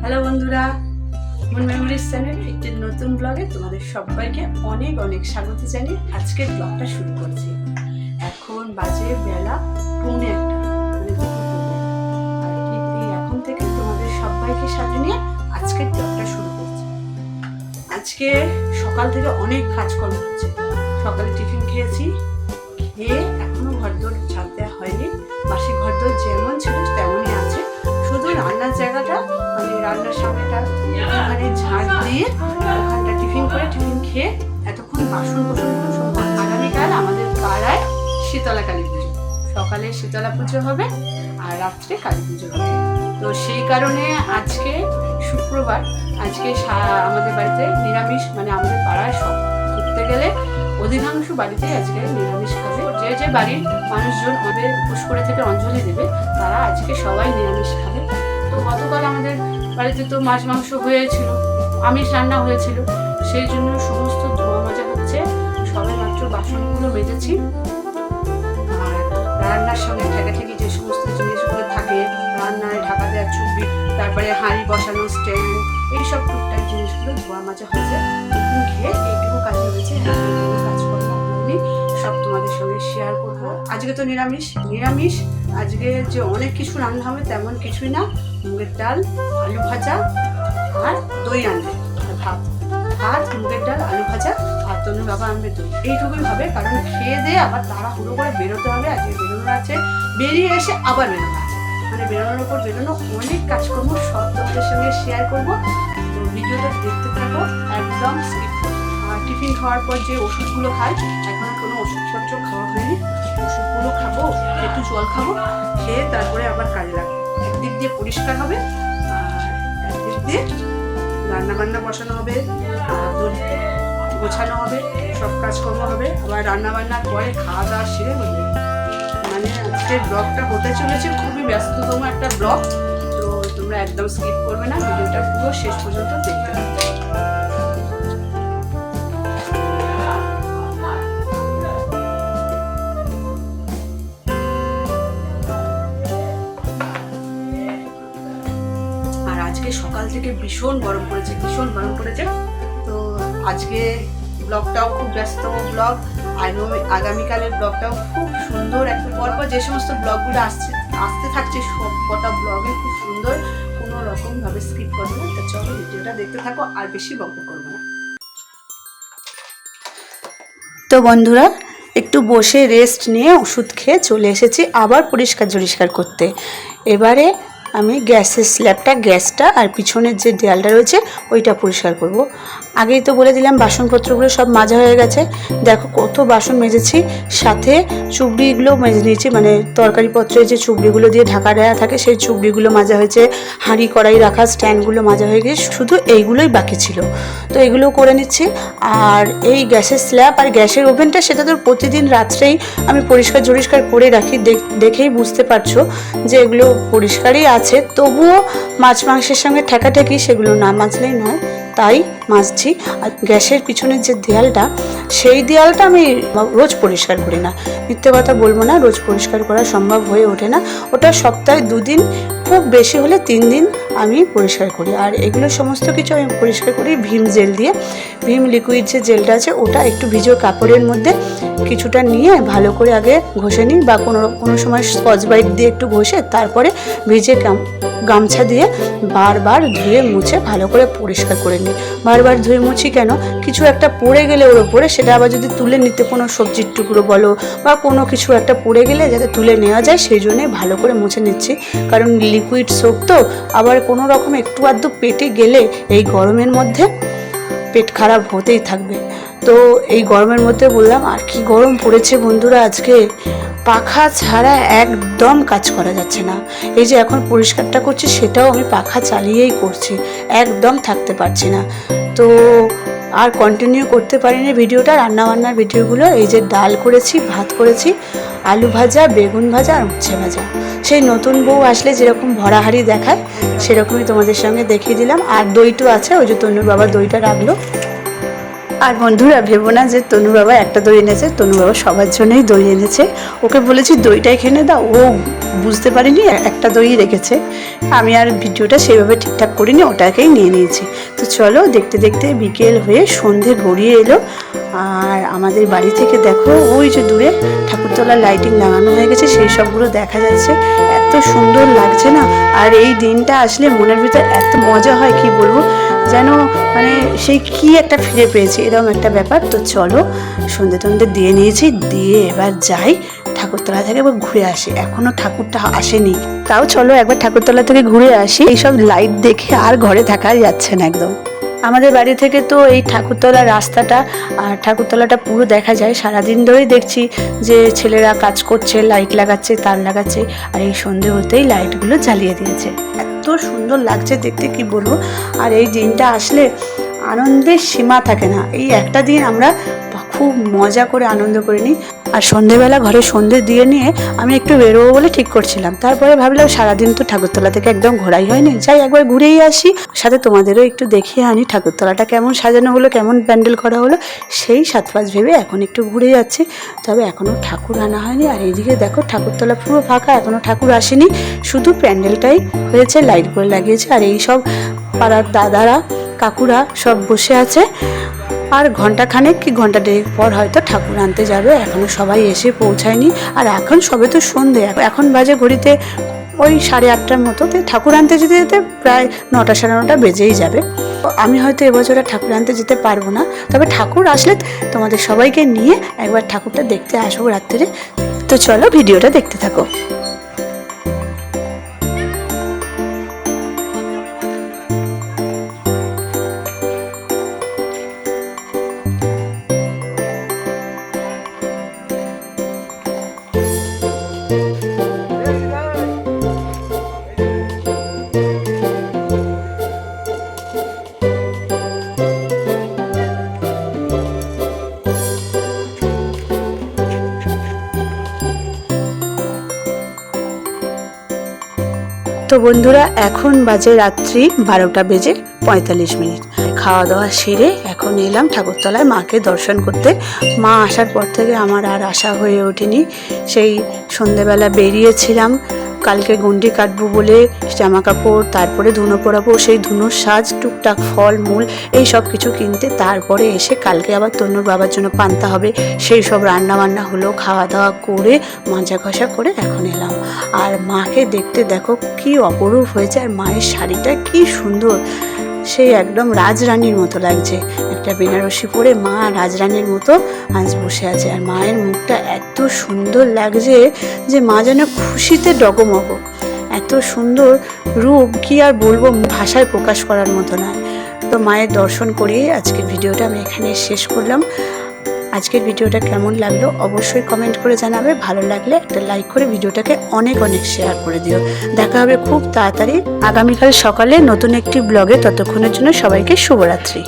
Hello বন্ধুরা মন memories channel একটি নতুন ব্লগে তোমাদের সবাইকে অনেক অনেক স্বাগত জানিয়ে আজকের ব্লগটা শুরু করছি। এখন বাজে বেলা পৌনে একটা। এখন থেকে তোমাদের সবাইকে সাথে নিয়ে আজকের ব্লগটা শুরু করছি। আজকে সকাল থেকে অনেক কাজকর্ম হচ্ছে। সকালে টিফিন খেয়েছি, খেয়ে ঘরদোর যেমন ছিল তেমনই আছে। শুধু রান্নার জায়গাটা মানে রান্নার সামনেটা, ওখানে ঝাড় দিয়ে ওখানটা টিফিন করে টিফিন খেয়ে এতক্ষণ বাসন কোসন সব আগামীকাল আমাদের পাড়ায় শীতলা কালী পুজো। সকালে শীতলা পুজো হবে আর রাত্রে কালী পুজো হবে। তো সেই কারণে আজকে শুক্রবার, আজকে আমাদের বাড়িতে নিরামিষ মানে আমাদের পাড়ায় সব ঘুরতে গেলে অধিকাংশ বাড়িতে আজকে নিরামিষ খাবে। যে বাড়ির মানুষজন আমাদের পুষ্করে থেকে অঞ্জলি দেবে, তারা আজকে সবাই নিরামিষ খাবে। তো গতকাল আমাদের বাড়িতে তো মাছ মাংস হয়েছিল, আমিষ রান্না হয়েছিল, সেই জন্য সমস্ত ধোয়া মাজা হচ্ছে। সবে মাত্র বাসনগুলো মেজেছি। আর রান্নার সঙ্গে ঠেকাঠেকি যে সমস্ত জিনিসগুলো থাকে, রান্নায় ঢাকা দেওয়ার চুবি, তারপরে হাঁড়ি বসানো স্ট্যান্ড, এইসব টুকটাক জিনিসগুলো ধোয়া মাজা হয়েছে। খেয়ে এইটুকু কাজ রয়েছে এইটুকু করিনি সব তোমাদের সঙ্গে শেয়ার করব। আজকে তো নিরামিষ নিরামিষ। আজকে যে অনেক কিছু রান্না হবে তেমন কিছুই না। মুগের ডাল, আলু ভাজা আর দই আনবে ভাত। ভাত, মুগের ডাল, আলু ভাজা, আর তনু বাবা আনবে দই। এইটুকুই হবে, কারণ খেয়ে দিয়ে আবার তাড়াহুড়ো করে বেরোতে হবে। আজকে বেরোনো আছে। বেরিয়ে এসে আবার বেরোনো মানে বেরোনোর উপর বেরোনো অনেক কাজকর্ম সব তোমাদের সঙ্গে শেয়ার করব। তো ভিডিওটা দেখতে থাকো, একদম স্কিপ টিফিন খাওয়ার পর যে ওষুধগুলো খাই, এখনও কোনো ওষুধপত্র খাওয়া হয়নি, ওষুধগুলো খাব, একটু জল খাব, খেয়ে তারপরে আবার কাজে লাগবো। একদিক দিয়ে পরিষ্কার হবে, আর একদিক দিয়ে রান্না বান্না বসানো হবে গোছানো হবে, সব কাজকর্ম হবে। আবার রান্না বান্নার পরে খাওয়া দাওয়া সেরে হবে মানে আজকের ব্লগটা হতে চলেছে, খুবই ব্যস্ততম একটা ব্লগ। তো তোমরা একদম স্কিপ করবে না, ভিডিওটা পুরো শেষ পর্যন্ত দেখতে থাকবে ভীষণ গরম পড়েছে, ভীষণ গরম পড়েছে। তো আজকে ব্লগটাও খুব ব্যস্ত ব্লগ আগামীকালের ব্লগটাও খুব সুন্দর। একটা পরপর যে সমস্ত ব্লগগুলো আসছে, আসতে থাকছে, সব কটা ব্লগে খুব সুন্দর, কোনো রকমভাবে স্কিপ করব না। তো চলো ভিডিওটা দেখতে থাকো, আর বেশি গল্প করব না। তো বন্ধুরা, একটু বসে রেস্ট নিয়ে ওষুধ খেয়ে চলে এসেছি, আবার পরিষ্কার জরিষ্কার করতে। এবারে আমি গ্যাসের স্ল্যাবটা গ্যাসটা আর পিছনের যে দেয়ালটা রয়েছে ওইটা পরিষ্কার করব। আগেই তো বলে দিলাম, বাসনপত্রগুলো সব মাজা হয়ে গেছে। দেখো কত বাসন মেজেছি, সাথে চুবড়িগুলো মেজে নিয়েছি মানে তরকারিপত্রের যে চুবড়িগুলো দিয়ে ঢাকা দেওয়া থাকে, সেই চুবড়িগুলো মাজা হয়েছে, হাঁড়ি কড়াই রাখা, স্ট্যান্ডগুলো মাজা হয়ে গেছে, শুধু এইগুলোই বাকি ছিল। তো এগুলো করে নিচ্ছি, আর এই গ্যাসের স্ল্যাব আর গ্যাসের ওভেনটা সেটা তো প্রতিদিন রাত্রেই আমি পরিষ্কার জরিষ্কার করে রাখি, দেখ- দেখেই বুঝতে পারছ যে এগুলো পরিষ্কারই আছে, তবুও মাছ মাংসের সঙ্গে ঠেকাঠেকি সেগুলো না মাজলেই নয়। তাই মাজছি। আর গ্যাসের পিছনের যে দেয়ালটা, সেই দেয়ালটা আমি রোজ পরিষ্কার করি না। মিথ্যে কথা বলব না, রোজ পরিষ্কার করা সম্ভব হয়ে ওঠে না। ওটা সপ্তাহে দুদিন, খুব বেশি হলে তিন দিন আমি পরিষ্কার করি। আর এগুলো সমস্ত কিছু আমি পরিষ্কার করি, ভীম জেল দিয়ে। ভীম লিকুইড যে জেলটা আছে, ওটা একটু ভিজো কাপড়ের মধ্যে কিছুটা নিয়ে ভালো করে আগে ঘষে নিই বা কোনো কোনো সময় স্কচ ব্রাইট দিয়ে একটু ঘষে তারপরে ভিজে গাম- গামছা দিয়ে বারবার ধুয়ে মুছে ভালো করে পরিষ্কার করে নিই। বারবার ধুয়ে মুছি কেন? কিছু একটা পড়ে গেলে ওর ওপরে, সেটা আবার যদি তুলে নিতে কোনো সবজির টুকরো বলো বা কোনো কিছু একটা পড়ে গেলে যাতে তুলে নেওয়া যায়, সেই জন্যে ভালো করে মুছে নিচ্ছি। কারণ লিকুইড সোপ তো আবার কোনো রকম একটু আধটু পেটে গেলে এই গরমের মধ্যে পেট খারাপ হতেই থাকবে। তো এই গরমের মধ্যে বললাম, আর কি গরম পড়েছে বন্ধুরা আজকে? পাখা ছাড়া একদম কাজ করা যাচ্ছে না। এই যে এখন পরিষ্কারটা করছি, সেটাও আমি পাখা চালিয়েই করছি, একদম থাকতে পারছি না। তো আর কন্টিনিউ করতে পারিনি ভিডিওটা, রান্নাবান্নার ভিডিওগুলো, এই যে ডাল করেছি, ভাত করেছি, আলু ভাজা, বেগুন ভাজা আর উচ্ছে ভাজা। সেই নতুন বউ আসলে যেরকম ভরাহারি দেখায়, সেরকমই তোমাদের সঙ্গে দেখিয়ে দিলাম। আর দইটু আছে, ওই যে তনুর বাবা দইটা রাখল আর বন্ধুরা, ভেবো না যে তনু বাবা একটা দই এনেছে, তনু বাবা সবার জন্যই দই এনেছে। ওকে বলেছি, দইটা এখানে দাও। ও বুঝতে পারিনি, একটা দই রেখেছে। আমি আর ভিডিওটা সেইভাবে ঠিকঠাক করিনি, ওটাকেই নিয়ে নিয়েছি। তো চলো, দেখতে দেখতে বিকেল হয়ে সন্ধে গড়িয়ে এলো। আর আমাদের বাড়ি থেকে দেখো, ওই যে দূরে ঠাকুরতলার লাইটিং লাগানো হয়ে গেছে, সেই সবগুলো দেখা যাচ্ছে। এত সুন্দর লাগছে না? আর এই দিনটা আসলে মনের ভিতর এত মজা হয়, কি বলব? যেন মানে সেই কি একটা ফিরে পেয়েছি, এরকম একটা ব্যাপার। তো চলো, সন্ধে টন্ধে দিয়ে নিয়েছি, দিয়ে এবার যাই ঠাকুরতলা থেকে একবার ঘুরে আসি। এখনও ঠাকুরটা আসেনি। তাও চলো একবার ঠাকুরতলা থেকে ঘুরে আসি। এইসব লাইট দেখে আর ঘরে থাকা যাচ্ছে না একদম। আমাদের বাড়ি থেকে তো এই ঠাকুরতলা রাস্তাটা আর ঠাকুরতলাটা পুরো দেখা যায়। সারাদিন ধরেই দেখছি যে ছেলেরা কাজ করছে লাইট লাগাচ্ছে, তার লাগাচ্ছে, আর এই সন্ধে হতেই লাইটগুলো জ্বালিয়ে দিয়েছে। এত সুন্দর লাগছে দেখতে, কি বলব? আর এই দিনটা আসলে আনন্দের সীমা থাকে না। এই একটা দিন আমরা খুব মজা করে, আনন্দ করে নিই। আর সন্ধেবেলা ঘরে সন্ধে দিয়ে নিয়ে আমি একটু বেরোবো বলে ঠিক করছিলাম। তারপরে ভাবলাম সারাদিন তো ঠাকুরতলা থেকে একদম ঘোরাই হয়নি। যাই, একবার ঘুরেই আসি। সাথে তোমাদেরও একটু দেখিয়ে আনি ঠাকুরতলাটা কেমন সাজানো হলো, কেমন প্যান্ডেল করা হলো। সেই সাত পাঁচ ভেবে এখন একটু ঘুরে যাচ্ছি। তবে এখনও ঠাকুর আনা হয়নি। আর এইদিকে দেখো ঠাকুরতলা পুরো ফাঁকা এখনও ঠাকুর আসেনি। শুধু প্যান্ডেলটাই হয়েছে, লাইট করে লাগিয়েছে। আর এই সব পাড়ার দাদারা, কাকুরা সব বসে আছে। আর ঘণ্টা খানেক কি ঘণ্টা দেড়েক পর হয়তো ঠাকুর আনতে যাবে, এখনও সবাই এসে পৌঁছায়নি। আর এখন সবে তো সন্ধে, এখন বাজে ঘড়িতে ওই সাড়ে আটটার মতো, তো ঠাকুর আনতে যেতে যেতে প্রায় নটা সাড়ে নটা বেজেই যাবে। আমি হয়তো এবছর ঠাকুর আনতে যেতে পারব না, তবে ঠাকুর আসলে তোমাদের সবাইকে নিয়ে একবার ঠাকুরটা দেখতে আসব রাত্রে। তো চলো ভিডিওটা দেখতে থাকো। তো বন্ধুরা, এখন বাজে রাত্রি বারোটা বেজে পঁয়তাল্লিশ মিনিট। খাওয়া দাওয়া সেরে এখন এলাম ঠাকুরতলায় মাকে দর্শন করতে। মা আসার পর থেকে আমার আর আশা হয়ে ওঠেনি। সেই সন্ধেবেলা বেরিয়েছিলাম। কালকে গন্ডি কাটবো বলে জামা কাপড়, তারপরে ধুনো পরাবো, সেই ধুনো সাজ, টুকটাক ফল, মূল, এই সব কিছু কিনতে তারপরে এসে কালকে আবার তন্নুর বাবার জন্য পান্তা হবে। সেই সব রান্না বান্না হলো, খাওয়া দাওয়া করে মাজা ঘষা করে এখন এলাম। আর মাকে দেখতে দেখো কি অপরূপ হয়েছে, আর মায়ের শাড়িটা কি সুন্দর। সেই একদম রাজরানীর মতো লাগছে। একটা বেনারসি পরে মা রাজরানীর মতো আজ বসে আছে। আর মায়ের মুখটা এত সুন্দর লাগছে যে মা যেন খুশিতে ডগমগ। এত সুন্দর রূপ কি আর বলব ভাষায় প্রকাশ করার মতো নয়। তো মায়ের দর্শন করিয়ে আজকে ভিডিওটা আমি এখানে শেষ করলাম। আজকের ভিডিওটা কেমন লাগল অবশ্যই কমেন্ট করে জানাবে। ভালো লাগলে একটা লাইক করে ভিডিওটাকে অনেক অনেক শেয়ার করে দিও। দেখা হবে খুব তাড়াতাড়ি। আগামীকাল সকালে নতুন একটি ব্লগে ততক্ষণের জন্য সবাইকে শুভরাত্রি।